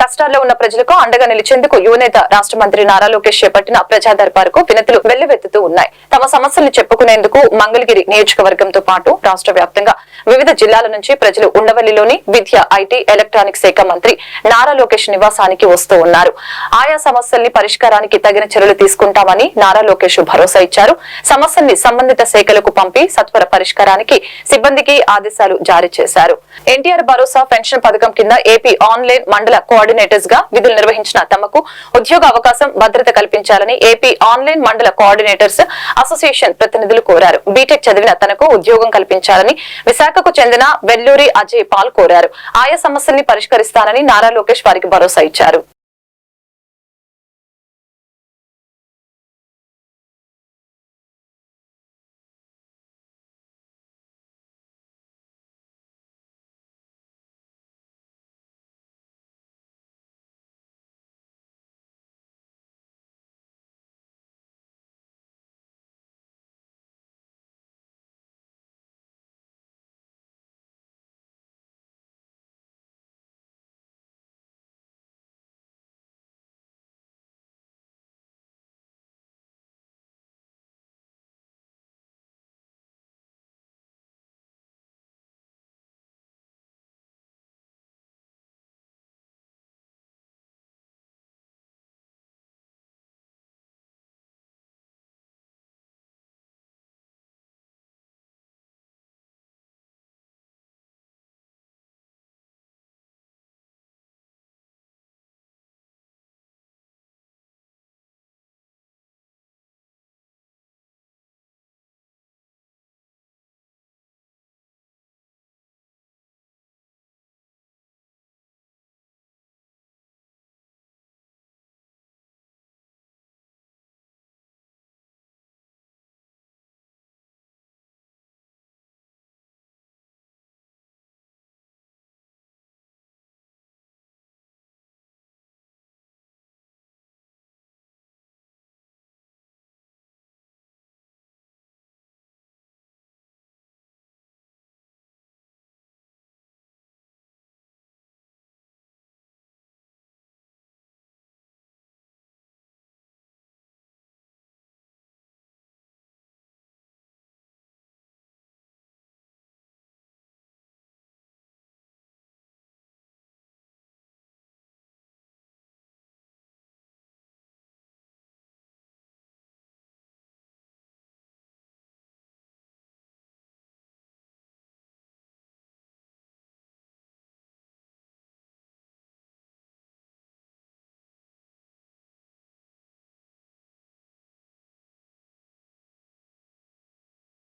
కష్టాల్లో ఉన్న ప్రజలకు అండగా నిలిచేందుకు యువనేత రాష్ట్ర మంత్రి నారా లోకేష్ చేపట్టిన ప్రజా దర్బారుకు వినతులు వెల్లువెత్తుతూ ఉన్నాయి. తమ సమస్యలు చెప్పుకునేందుకు మంగళగిరి నియోజకవర్గంతో పాటు రాష్ట్ర వ్యాప్తంగా వివిధ జిల్లాల నుంచి ప్రజలు ఉండవల్లిలోని విద్య ఐటీ ఎలక్ట్రానిక్ శాఖ మంత్రి నారా లోకేష్ నివాసానికి వస్తూ ఉన్నారు. ఆయా సమస్యల్ని పరిష్కారానికి తగిన చర్యలు తీసుకుంటామని నారా లోకేష్ భరోసా ఇచ్చారు. సమస్యల్ని సంబంధిత శాఖలకు పంపి సత్వర పరిష్కారానికి సిబ్బందికి ఆదేశాలు జారీ చేశారు. ఎన్టీఆర్ భరోసా పెన్షన్ పథకం కింద ఏపీ ఆన్లైన్ మండల కోఆర్డినేటర్స్గా విధులు నిర్వహించిన తమకు ఉద్యోగ అవకాశం భద్రత కల్పించాలని ఏపీ ఆన్లైన్ మండల కోఆర్డినేటర్స్ అసోసియేషన్ ప్రతినిధులు కోరారు. బీటెక్ చదివిన తనకు ఉద్యోగం కల్పించాలని విశాఖకు చెందిన వెల్లూరి అజయ్ పాల్ కోరారు. ఆయా సమస్యల్ని పరిష్కరిస్తానని నారా లోకేష్ వారికి భరోసా ఇచ్చారు.